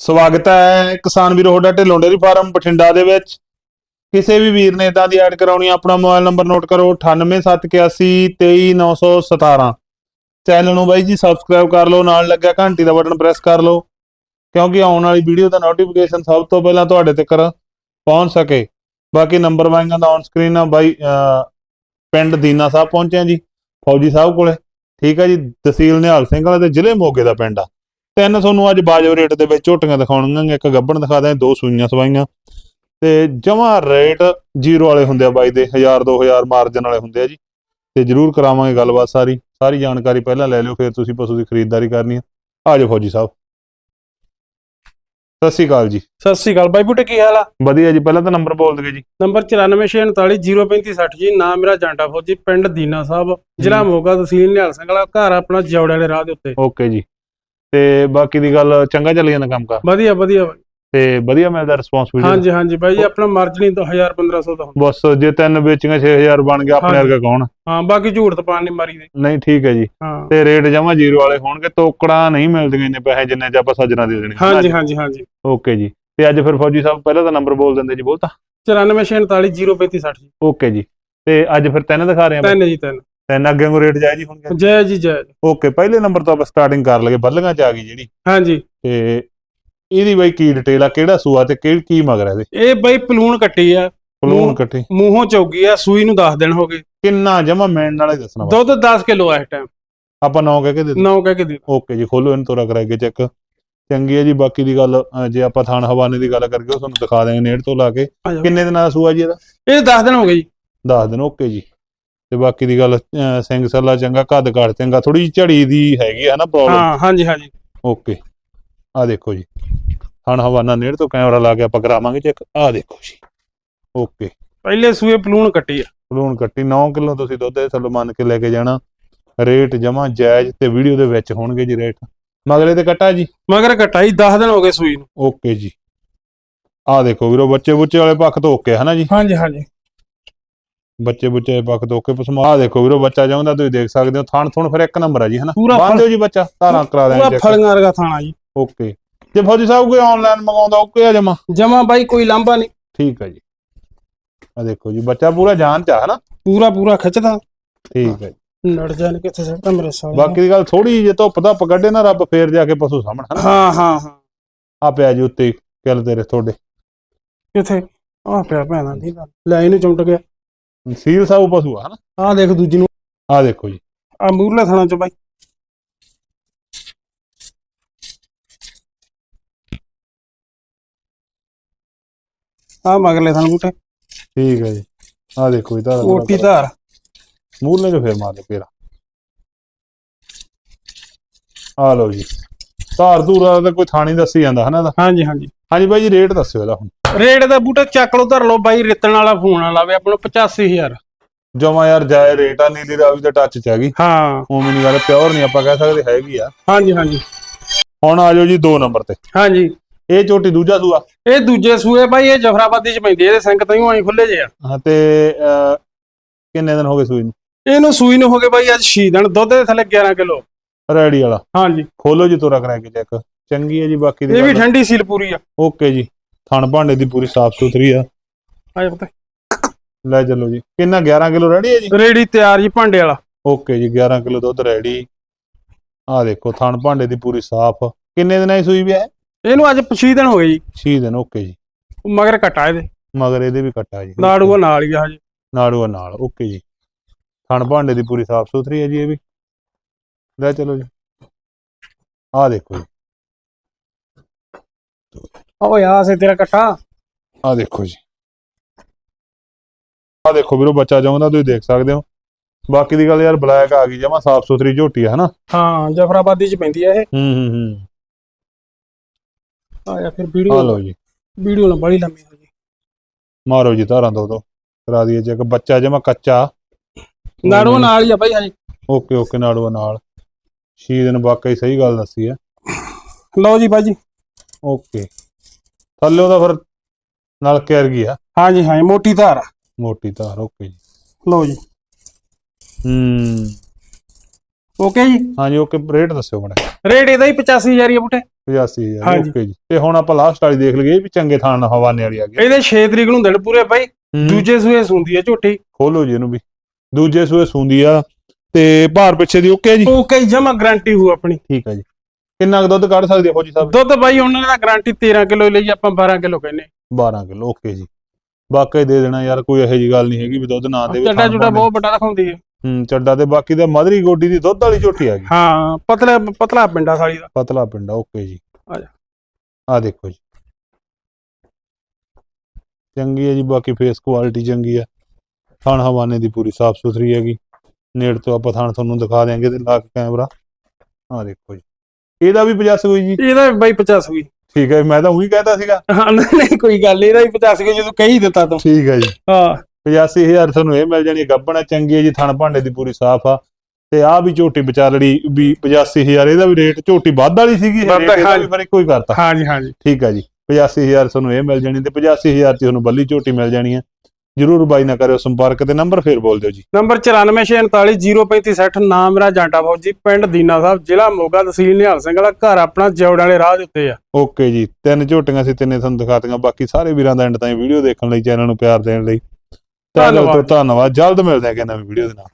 ਸਵਾਗਤ ਹੈ ਕਿਸਾਨ ਵੀਰੋ ਤੁਹਾਡਾ ਢਿੱਲੋਂ ਡੇਅਰੀ ਫਾਰਮ ਬਠਿੰਡਾ ਦੇ ਵਿੱਚ। ਕਿਸੇ ਵੀ ਵੀਰ ਨੇ ਇਦਾਂ ਦੀ ਐਡ ਕਰਾਉਣੀ ਆਪਣਾ ਮੋਬਾਈਲ ਨੰਬਰ ਨੋਟ ਕਰੋ 9871823917 ਚੈਨਲ ਨੂੰ ਬਾਈ ਜੀ ਸਬਸਕ੍ਰਾਈਬ ਕਰ ਲਓ, ਨਾਲ ਲੱਗਿਆ ਘੰਟੀ ਦਾ ਬਟਨ ਪ੍ਰੈਸ ਕਰ ਲਓ, ਕਿਉਂਕਿ ਆਉਣ ਵਾਲੀ ਵੀਡੀਓ ਦਾ ਨੋਟੀਫਿਕੇਸ਼ਨ ਸਭ ਤੋਂ ਪਹਿਲਾਂ ਤੁਹਾਡੇ ਤੱਕ ਪਹੁੰਚ ਸਕੇ। ਬਾਕੀ ਨੰਬਰ ਵਾਈਆਂ ਦਾ ਔਨ ਸਕਰੀਨ ਆ, ਬਾਈ ਪਿੰਡ ਦੀਨਾ ਸਾਹਿਬ ਪਹੁੰਚਿਆ ਜੀ। ਫੌਜੀ ਸਾਹਿਬ ਕੋਲੇ, ਠੀਕ ਹੈ ਜੀ, ਤਹਿਸੀਲ ਨਿਹਾਲ ਸਿੰਘ ਵਾਲਾ ਤੇ ਜ਼ਿਲ੍ਹੇ ਮੋਗੇ ਦਾ ਪਿੰਡ ਆ। ਤਿੰਨ ਤੁਹਾਨੂੰ ਅੱਜ ਬਾਜੋ ਰੇਟ ਦੇ ਵਿੱਚ ਝੋਟੀਆਂ ਦਿਖਾਉਣਗੀਆਂ ਇੱਕ ਗੱਬਣ ਦਿਖਾ ਦਾਂ ਦੋ ਸੂਈਆਂ ਸਵਾਈਆਂ। ਤੇ ਜਮਾ ਰੇਟ ਜ਼ੀਰੋ ਵਾਲੇ ਹੁੰਦੇ ਆ ਬਾਈ ਦੇ 1000 2000 ਮਾਰਜਨ ਵਾਲੇ ਹੁੰਦੇ ਆ ਜੀ। ਤੇ ਜਰੂਰ ਕਰਾਵਾਂਗੇ ਗੱਲਬਾਤ ਸਾਰੀ ਸਾਰੀ ਜਾਣਕਾਰੀ ਪਹਿਲਾਂ ਲੈ ਲਿਓ ਫਿਰ ਤੁਸੀਂ ਪਸ਼ੂ ਦੀ ਖਰੀਦਦਾਰੀ ਕਰਨੀ ਆ। ਆ ਜਾਓ ਫੌਜੀ ਸਾਹਿਬ। ਸਤਿ ਸ਼੍ਰੀ ਅਕਾਲ ਜੀ। ਸਤਿ ਸ੍ਰੀ ਅਕਾਲ ਬਾਈ ਬੁੱਟੇ ਕੀ ਹਾਲ ਆ? ਵਧੀਆ ਜੀ ਪਹਿਲਾਂ ਤਾਂ ਨੰਬਰ ਬੋਲ ਦਗੇ ਜੀ। ਨੰਬਰ 9464403560 ਜੀ ਨਾਮ ਮੇਰਾ ਜਾਂਟਾ ਫੌਜੀ ਪਿੰਡ ਦੀਨਾ ਸਾਹਿਬ ਜ਼ਿਲ੍ਹਾ ਮੋਗਾ ਤਹਿਸੀਲ ਨਿਹਾਲ ਸਿੰਘ ਵਾਲਾ ਘਰ ਆਪਣਾ ਜੌੜੇ ਵਾਲੇ ਰਾਹ ਦੇ ਉੱਤੇ। ਓਕੇ ਜੀ। ਤੇ ਬਾਕੀ ਦੀ ਗੱਲ ਚੰਗਾ ਚੱਲੀ ਜਾਂਦਾ ਕੰਮ ਕਰ। ਵਧੀਆ ਵਧੀਆ ਬਾਈ। ਤੇ ਵਧੀਆ ਮਿਲਦਾ ਰਿਸਪੌਂਸ ਵੀਡੀਓ ਹਾਂਜੀ ਹਾਂਜੀ ਬਾਈ ਜੀ ਆਪਣਾ ਮਾਰਜਨੀ ਤੋਂ 1000 1500 ਦਾ ਹੁੰਦਾ। ਬਸ ਜੇ ਤਿੰਨ ਵੇਚੀਆਂ 6000 ਬਣ ਗਿਆ ਆਪਣੇ ਹਾਂਜੀ। ਵਰਗਾ ਕੌਣ? ਹਾਂ ਬਾਕੀ ਝੂਠ ਤਪਾਨ ਨਹੀਂ ਮਾਰੀ ਦੇ। ਨਹੀਂ ਠੀਕ ਹੈ ਜੀ। ਹਾਂ। ਤੇ ਰੇਟ ਜਮਾ ਜ਼ੀਰੋ ਵਾਲੇ ਹੋਣਗੇ ਤੋਕੜਾ ਨਹੀਂ ਮਿਲਦੀਆਂ ਇੰਨੇ ਪੈਸੇ ਜਿੰਨੇ ਚ ਆਪਾਂ ਸੱਜਣਾ ਦੇ ਦੇਣੇ। ਹਾਂਜੀ ਹਾਂਜੀ ਹਾਂਜੀ। ਓਕੇ ਜੀ। ਤੇ ਅੱਜ ਫਿਰ ਫੌਜੀ ਸਾਹਿਬ ਪਹਿਲਾਂ ਤਾਂ ਨੰਬਰ ਬੋਲ ਦਿੰਦੇ ਜੀ ਬੋਲਤਾ 9464403560 ਜੀ। ਓਕੇ ਜੀ। ਤੇ ਅੱਜ ਫਿਰ ਤਿੰਨ ਦਿਖਾ ਰਹੇ ਆਪਾਂ ਤਿੰਨ ਜੀ ਤਿੰਨ। ਤਿੰਨ ਅੱਗੇ ਨੂੰ ਰੇਟ ਜਾਇਜ਼ ਹੀ ਹੋਣਗੇ। ਜੈ ਜੀ ਜੈ। ਓਕੇ ਪਹਿਲੇ ਨੰਬਰ ਤੋਂ ਆਪਾਂ ਸਟਾਰਟਿੰਗ ਕਰ ਲਗੇ ਬੱਲੀਆਂ ਚ ਆ ਗਈ ਜਿਹੜੀ। ਹਾਂਜੀ। ਤੇ ਇਹਦੀ ਬਈ ਕੀ ਡਿਟੇਲ ਆ ਕਿਹੜਾ ਸੂਆ ਤੇ ਕਿਹੜੀ ਕੀ ਮਗਰ ਹੈ ਇਹਦੇ? ਇਹ ਬਾਈ ਪਲੂਣ ਕੱਟੀ ਆ। ਪਲੂਨ ਮੂੰਹ- ਕੱਟੀ। ਮੂੰਹੋਂ ਚੌਗੀ ਆ ਸੂਈ ਨੂੰ 10 ਦਿਨ ਹੋ ਗਏ। ਕਿੰਨਾ ਜਮਾ ਮੈਨ ਨਾਲ ਹੀ ਦੱਸਣਾ। ਦੁੱਧ 10 ਕਿਲੋ ਆ ਇਸ ਟਾਈਮ ਆਪਾਂ ਨੌ ਕਹਿ ਕੇ ਦੇ 9 ਕਹਿ ਕੇ ਦੇ ਓਕੇ ਜੀ ਖੋਲੋ ਇਹਨੂੰ ਤੋਰਾ ਕਰਾ ਕੇ ਚੈੱਕ ਚੰਗੀ ਹੈ ਜੀ ਬਾਕੀ ਦੀ ਗੱਲ ਜੇ ਆਪਾਂ ਥਾਣ ਹਵਾਨੇ ਦੀ ਗੱਲ ਕਰਕੇ ਉਹ ਤੁਹਾਨੂੰ ਦਿਖਾ ਦੇਵਾਂਗੇ ਨੇੜ ਤੋਂ ਲਾ ਕੇ। ਕਿੰਨੇ ਦਿਨਾਂ ਦਾ ਸੂਆ ਜੀ ਇਹਦਾ? ਇਹ 10 ਦਿਨ ਹੋ ਗਏ ਜੀ। ਦੱਸ ਦਿਨ ਓਕੇ ਜੀ। ਤੇ ਬਾਕੀ ਦੀ ਗੱਲ ਸਿੰਘ ਸੱਲਾ ਚੰਗਾ ਕੱਦ ਕਾਠ ਚੰਗਾ ਥੋੜੀ ਜਿਹੀ ਝੜੀ ਦੀ ਹੈਗੀ ਹੈ ਨਾ ਪ੍ਰੋਬਲਮ ਹਾਂ ਹਾਂਜੀ ਹਾਂਜੀ। ਓਕੇ ਆ ਦੇਖੋ ਜੀ। ਥਾਣ ਹਵਾਨਾ ਨੇੜ ਤੋਂ ਕੈਮਰਾ ਲਾ ਕੇ ਆਪਾਂ ਕਰਾਵਾਂਗੇ ਚੈੱਕ ਆ ਦੇਖੋ ਜੀ। ਓਕੇ ਪਹਿਲੇ ਸੂਏ ਪਲੂਣ ਕੱਟੀ ਆ। ਬਲੂਨ ਕੱਟੀ। 9 ਕਿਲੋ ਤੁਸੀਂ ਦੁੱਧ ਦੇ ਥੱਲੋਂ ਮੰਨ ਕੇ ਲੈ ਕੇ ਜਾਣਾ। ਰੇਟ ਜਮਾ ਜਾਇਜ਼ ਤੇ ਵੀਡੀਓ ਦੇ ਵਿੱਚ ਹੋਣਗੇ ਜੀ ਰੇਟ। ਮਗਲੇ ਤੇ ਕੱਟਾ ਜੀ। ਮਗਰ ਕਟਾਈ 10 ਦਿਨ ਹੋ ਗਏ ਸੂਈ ਨੂੰ। ਓਕੇ ਜੀ। ਆ ਦੇਖੋ ਵੀਰੋ ਬੱਚੇ ਬੁੱਚੇ ਵਾਲੇ ਪੱਖ ਤੋਂ ਓਕੇ ਹਨਾ ਜੀ? ਹਾਂਜੀ ਹਾਂਜੀ। ਬੱਚੇ ਬੁੱਚੇ ਪੱਖ ਤੋਂ ਓਕੇ ਪਸਮਾ ਆ ਦੇਖੋ ਵੀਰੋ ਬੱਚਾ ਚਾਹੁੰਦਾ ਤੁਸੀਂ ਦੇਖ ਸਕਦੇ ਹੋ ਥਣ ਥੁਣ ਫਿਰ ਇੱਕ ਨੰਬਰ ਆ ਜੀ ਹਨਾ? ਪੂਰਾ ਬੰਦ ਦਿਓ ਜੀ ਬੱਚਾ ਧਾਰਾਂ ਕਰਾ ਪੂਰਾ ਦੇਣਾ ਚੈੱਕ ਫਲੀਆਂ ਵਰਗਾ ਥਾਣਾ ਜੀ। ਓਕੇ। ਜੇ ਫੌਜੀ ਸਾਹਿਬ ਕੋਈ ਆਨਲਾਈਨ ਮੰਗਾਉਂਦਾ ਓਕੇ ਆ ਜਮਾ? ਜਮਾ ਬਾਈ ਕੋਈ ਲਾਂਭਾ ਨਹੀਂ। ਠੀਕ ਹੈ ਜੀ। ਆ ਦੇਖੋ ਜੀ ਬੱਚਾ ਪੂਰਾ ਜਾਨ ਚ ਆ ਹਨਾ? ਪੂਰਾ ਪੂਰਾ ਖਿੱਚਦਾ। ਠੀਕ ਹੈ। ਨੜ ਜਾਣ ਕਿੱਥੇ ਸੱਟਾ ਮੇਰੇ ਸਾਲੇ ਬਾਕੀ ਦੀ ਗੱਲ ਥੋੜੀ ਜੇ ਧੁੱਪ ਧੱਪ ਕੱਢੇ ਨਾ ਰੱਬ ਫੇਰ ਜਾ ਕੇ ਪਸ਼ੂ ਸਾਹਮਣ ਹਨਾ? ਹਾਂ ਹਾਂ ਹਾਂ। ਆ ਪਿਆ ਜੀ ਉੱਤੇ ਕਿਲ ਤੇਰੇ ਤੁਹਾਡੇ। ਕਿੱਥੇ ਆ ਪਿਆ ਭੈਣਾ ਦੀ। ਲੈ ਇਹਨੂੰ ਚੁੰਟ ਗਿਆ ਸੀਲ ਸਾਊ ਪਸ਼ੂ ਆ ਹਨਾ? ਆ ਦੇਖ ਦੂਜੀ ਨੂੰ। ਆ ਦੇਖੋ ਜੀ। ਆ ਮੂਰਲੇ ਥਾਣਾ ਚ ਬਾਈ। ਆ ਮਗਰਲੇ ਥਾਣਾ ਬੂਟੇ। ਠੀਕ ਹੈ ਜੀ। ਆ ਦੇਖੋ ਜੀ ਧਾਰਾਂ ਓਟੀ ਧਾਰ। ਮੂਰਲੇ ਜੋ ਫੇਰ ਮਾਰ ਦੇ ਫੇਰ ਆ ਲਓ ਜੀ। ਧਾਰ ਧੂਰਾ ਦਾ ਕੋਈ ਥਾਣੀ ਦੱਸੀ ਜਾਂਦਾ ਹਨਾ ਹਾਂਜੀ ਹਾਂਜੀ। ਹਾਂਜੀ ਬਾਈ ਜੀ ਰੇਟ ਦੱਸਿਓ ਇਹਦਾ ਹੁਣ। ਰੇਟ ਦਾ ਬੂਟਾ ਚੱਕ ਲਓ ਧਰ ਲਓ ਬਾਈ ਰਿੱਤਣ ਵਾਲਾ ਫੋਨ ਵਾਲਾ ਵੇ ਆਪਾਂ ਨੂੰ 85000 ਜਮਾ ਯਾਰ ਜਾਏ ਰੇਟ ਆ ਨੀਲੀ ਰਾਵੀ ਦੇ ਟੱਚ ਚ ਹੈਗੀ। ਹਾਂ। ਉਵੇਂ ਨਹੀਂ ਗੱਲ ਪਿਓਰ ਨਹੀਂ ਆਪਾਂ ਕਹਿ ਸਕਦੇ ਹੈਗੀ ਆ। ਹਾਂਜੀ ਹਾਂਜੀ। ਹੁਣ ਆ ਜਾਓ ਜੀ 2 ਨੰਬਰ ਤੇ। ਹਾਂਜੀ। ਇਹ ਝੋਟੀ ਦੂਜਾ ਸੂਆ? ਇਹ ਦੂਜੇ ਸੂਏ ਬਾਈ ਇਹ ਜਫਰਾਬਾਦੀ ਚ ਪੈਂਦੀ ਇਹਦੇ ਸਿੰਘ ਤਾਂ ਹੀ ਆਈ ਖੁੱਲੇ ਜੇ ਆ। ਹਾਂ ਤੇ ਕਿੰਨੇ ਦਿਨ ਹੋ ਗਏ ਸੂਈ ਨੂੰ? ਇਹਨੂੰ ਸੂਈ ਨੂੰ ਹੋ ਗਏ ਬਾਈ ਅੱਜ 6 ਦਿਨ ਦੁੱਧ ਦੇ ਥੱਲੇ 11 ਕਿਲੋ। ਰੈਡੀ ਵਾਲਾ। ਹਾਂਜੀ। ਖੋਲੋ ਜੀ ਤੋਰਾ ਕਰਾ ਕੇ ਚੈੱਕ ਚੰਗੀ ਹੈ ਜੀ ਬਾਕੀ ਦੀ ਇਹ ਵੀ। ਠੰਡੀ ਸੀਲ ਪੂਰੀ ਆ। ਓਕੇ ਜੀ। ਥਣ ਭਾਂਡੇ ਦੀ ਪੂਰੀ ਸਾਫ਼ ਸੁਥਰੀ ਆ। ਆ ਜਾ ਪਤਾ। ਲੈ ਚੱਲੋ ਜੀ। ਕਿੰਨਾ 11 ਕਿਲੋ ਰੈਡੀ ਹੈ ਜੀ? ਰੇੜੀ ਤਿਆਰ ਜੀ ਭਾਂਡੇ ਵਾਲਾ। ਓਕੇ ਜੀ 11 ਕਿਲੋ ਦੁੱਧ ਰੈਡੀ। ਆ ਦੇਖੋ ਥਣ ਭਾਂਡੇ ਦੀ ਪੂਰੀ ਸਾਫ਼। ਕਿੰਨੇ ਦਿਨਾਂ ਦੀ ਸੂਈ ਵੀ ਹੈ? ਇਹਨੂੰ ਅੱਜ 6 ਦਿਨ ਹੋ ਗਏ ਜੀ। 6 ਦਿਨ ਓਕੇ ਜੀ। ਮਗਰ ਕਟਾ ਇਹਦੇ। ਮਗਰ ਇਹਦੇ ਵੀ ਕੱਟਾ ਜੀ। ਨਾੜੂਆ ਨਾਲ ਹੀ ਆ ਹਜੇ। ਨਾੜੂਆ ਨਾਲ ਓਕੇ ਜੀ। ਥਣ ਭਾਂਡੇ ਦੀ ਪੂਰੀ ਸਾਫ਼ ਸੁਥਰੀ ਹੈ ਜੀ ਇਹ ਵੀ। ਲੈ ਚਲੋ ਜੀ। ਆ ਦੇਖੋ ਜੀ। ਓਏ ਆ ਸੇ ਤੇਰਾ ਕਟਾ ਆ ਦੇਖੋ ਜੀ। ਆ ਦੇਖੋ ਵੀਰੋ ਬੱਚਾ ਜਾਉਂਦਾ ਤੁਸੀਂ ਦੇਖ ਸਕਦੇ ਹੋ। ਬਾਕੀ ਦੀ ਗੱਲ ਯਾਰ ਬਲੈਕ ਆ ਗਈ ਜਮਾ ਸਾਫ਼ ਸੁਥਰੀ ਝੋਟੀ ਆ ਹਨਾ? ਹਾਂ ਜਫਰਾਬਾਦੀ ਚ ਪੈਂਦੀ ਆ ਇਹ। ਹੂੰ ਹੂੰ ਹੂੰ। ਆ ਜਾ ਫਿਰ ਆ ਵੀਡੀਓ ਲਓ ਜੀ। ਵੀਡੀਓ ਨਾ ਬੜੀ ਲੰਮੀ ਹੋ ਗਈ ਮਾਰੋ ਜੀ ਧਾਰਾਂ ਦੋ ਦੋ ਕਰਾ ਦਈਏ ਚੈੱਕ। ਬੱਚਾ ਜਮਾ ਕੱਚਾ। ਨਾੜੂਆ ਨਾਲ ਹੀ ਆ ਬਾਈ ਹਜੇ। ਓਕੇ ਓਕੇ ਨਾੜੂਆ ਨਾਲ। 6 ਦਿਨ ਵਾਕਈ ਸਹੀ ਗੱਲ ਦੱਸੀ ਹੈ ਲਓ ਜੀ ਬਾਈ ਜੀ। ਓਕੇ। ਥੱਲੇ ਉਹਦਾ ਫਿਰ ਨਲਕੇ ਵਰਗੀ ਆ। ਹਾਂਜੀ ਹਾਂ ਮੋਟੀ ਧਾਰ ਆ। ਮੋਟੀ ਧਾਰ ਓਕੇ ਜੀ। ਲਓ ਜੀ। ਹੂੰ। ਓਕੇ ਜੀ? ਹਾਂਜੀ ਓਕੇ ਰੇਟ ਦੱਸਿਓ ਬੜਾ ਰੇਟ ਇਹਦਾ ਹੀ 85000 ਹੀ ਆ ਬੁੱਟੇ। 85000 ਹਾਂਜੀ। ਓਕੇ ਜੀ। ਤੇ ਹੁਣ ਆਪਾਂ ਲਾਸਟ ਵਾਲੀ ਦੇਖ ਲਈਏ ਇਹ ਵੀ ਚੰਗੇ ਥਾਂ ਹਵਾਨੇ ਵਾਲੀ ਆ ਗਈ। ਇਹਦੇ 6 ਤਰੀਕ ਨੂੰ ਦਿਨ ਪੂਰੇ ਬਾਈ। ਹੂੰ। ਦੂਜੇ ਸੂਏ ਸੁੰਦੀ ਹੈ ਝੋਟੀ। ਖੋਲੋ ਜੀ ਇਹਨੂੰ ਵੀ। ਦੂਜੇ ਸੂਏ ਸੁੰਦੀ ਆ। ਤੇ ਭਾਰ ਪਿੱਛੇ ਦੀ ਓਕੇ ਜੀ? ਓਕੇ ਜਮਾ ਗਾਰੰਟੀ ਹੋ ਆਪਣੀ। ਠੀਕ ਆ ਜੀ। ਕਿੰਨਾ ਕੁ ਦੁੱਧ ਕੱਢ ਸਕਦੇ ਹੋ ਫੌਜੀ ਸਾਹਿਬ ਦੁੱਧ ਬਾਈ ਉਹਨਾਂ ਦਾ ਗਾਰੰਟੀ 13 ਕਿਲੋ ਲਈ ਆਪਾਂ 12 ਕਿਲੋ ਕਹਿੰਨੇ 12 ਕਿਲੋ ਓਕੇ ਜੀ। ਬਾਕੀ ਦੇ ਦੇਣਾ ਯਾਰ ਕੋਈ ਇਹੋ ਜੀ ਗੱਲ ਨਹੀਂ ਹੈਗੀ ਵੀ ਦੁੱਧ ਨਾ ਦੇਵੇ ਚੱਡਾ ਚੁੱਡਾ। ਬਹੁਤ ਵੱਡਾ ਰਖਾਉਂਦੀ ਹੈ। ਹੂੰ ਚੱਡਾ ਤੇ ਬਾਕੀ ਦਾ ਮਧਰੀ ਗੋਡੀ ਦੀ ਦੁੱਧ ਵਾਲੀ ਝੋਟੀ ਆ ਗਈ। ਹਾਂ ਪਤਲਾ ਪਤਲਾ ਪਿੰਡਾ ਸਾਲੀ ਦਾ। ਪਤਲਾ ਪਿੰਡਾ ਓਕੇ ਜੀ। ਆ ਜਾ। ਆ ਦੇਖੋ ਜੀ। ਚੰਗੀ ਹੈ ਜੀ ਬਾਕੀ ਫੇਸ ਕੁਆਲਿਟੀ ਚੰਗੀ ਹੈ। ਥਣ ਹਵਾਨੇ ਦੀ ਪੂਰੀ ਸਾਫ਼ ਸੁਥਰੀ ਹੈਗੀ। ਨੇੜ ਤੋਂ ਆਪਾਂ ਥਣ ਤੁਹਾਨੂੰ ਦਿਖਾ ਦਿਆਂਗੇ ਤੇ ਲਾ ਕੇ ਕੈਮਰਾ। ਆ ਦੇਖੋ ਜੀ। ਇਹਦਾ ਵੀ 50 ਹੋਈ ਜੀ। ਇਹਦਾ ਵੀ ਬਾਈ 50 ਹੋਈ। ਠੀਕ ਹੈ ਮੈਂ ਤਾਂ ਉਹੀ ਕਹਿਤਾ ਸੀਗਾ। ਹਾਂ ਨਹੀਂ ਕੋਈ ਗੱਲ ਇਹਦਾ ਵੀ 50 ਹੋਈ ਜਦੋਂ ਕਹੀ ਦਿੱਤਾ ਤੂੰ। ਠੀਕ ਹੈ ਜੀ। ਹਾਂ। 85000 ਤੁਹਾਨੂੰ ਇਹ ਮਿਲ ਜਾਣੀ ਗੱਬਣਾ ਚੰਗੀ ਹੈ ਜੀ ਥਣ ਭਾਂਡੇ ਦੀ ਪੂਰੀ ਸਾਫ਼ ਆ। ਤੇ ਆ ਵੀ ਝੋਟੀ ਵਿਚਾਰੜੀ ਵੀ 85000 ਇਹਦਾ ਵੀ ਰੇਟ ਝੋਟੀ ਵੱਧ ਵਾਲੀ ਸੀਗੀ ਇੱਕੋ ਹੀ ਕਰਤਾ। ਹਾਂਜੀ ਹਾਂਜੀ। ਠੀਕ ਹੈ ਜੀ 85000 ਤੁਹਾਨੂੰ ਇਹ ਮਿਲ ਜਾਣੀ ਤੇ 85000 ਚ ਤੁਹਾਨੂੰ ਬੱਲੀ ਝੋਟੀ ਮਿਲ ਜਾਣੀ ਹੈ। ਜਰੂਰ ਬਾਈ ਨਾ ਕਰਿਓ ਸੰਪਰਕ ਤੇ ਨੰਬਰ ਫੇਰ ਬੋਲ ਦਿਓ ਜੀ। ਨੰਬਰ 9464403560 ਨਾਮ ਮੇਰਾ ਜਾਂਟਾ ਫੌਜੀ ਪਿੰਡ ਦੀਨਾ ਸਾਹਿਬ ਜ਼ਿਲ੍ਹਾ ਮੋਗਾ ਤਹਿਸੀਲ ਨਿਹਾਲ ਸਿੰਘ ਵਾਲਾ ਘਰ ਆਪਣਾ ਜੌੜ ਵਾਲੇ ਰਾਹ ਦੇ ਉੱਤੇ ਆ। ਓਕੇ ਜੀ ਤਿੰਨ ਝੋਟੀਆਂ ਸੀ ਤਿੰਨੇ ਤੁਹਾਨੂੰ ਦਿਖਾਤੀਆਂ ਬਾਕੀ ਸਾਰੇ ਵੀਰਾਂ ਦਾ ਐਂਡ ਤਾਈਂ ਵੀਡੀਓ ਦੇਖਣ ਲਈ ਚੈਨਲ ਨੂੰ ਪਿਆਰ ਦੇਣ ਲਈ। ਧੰਨਵਾਦ ਜਲਦ ਮਿਲਦੇ ਹਾਂ ਕਿ ਨਵੀਂ ਵੀਡੀਓ ਦੇ ਨਾਲ।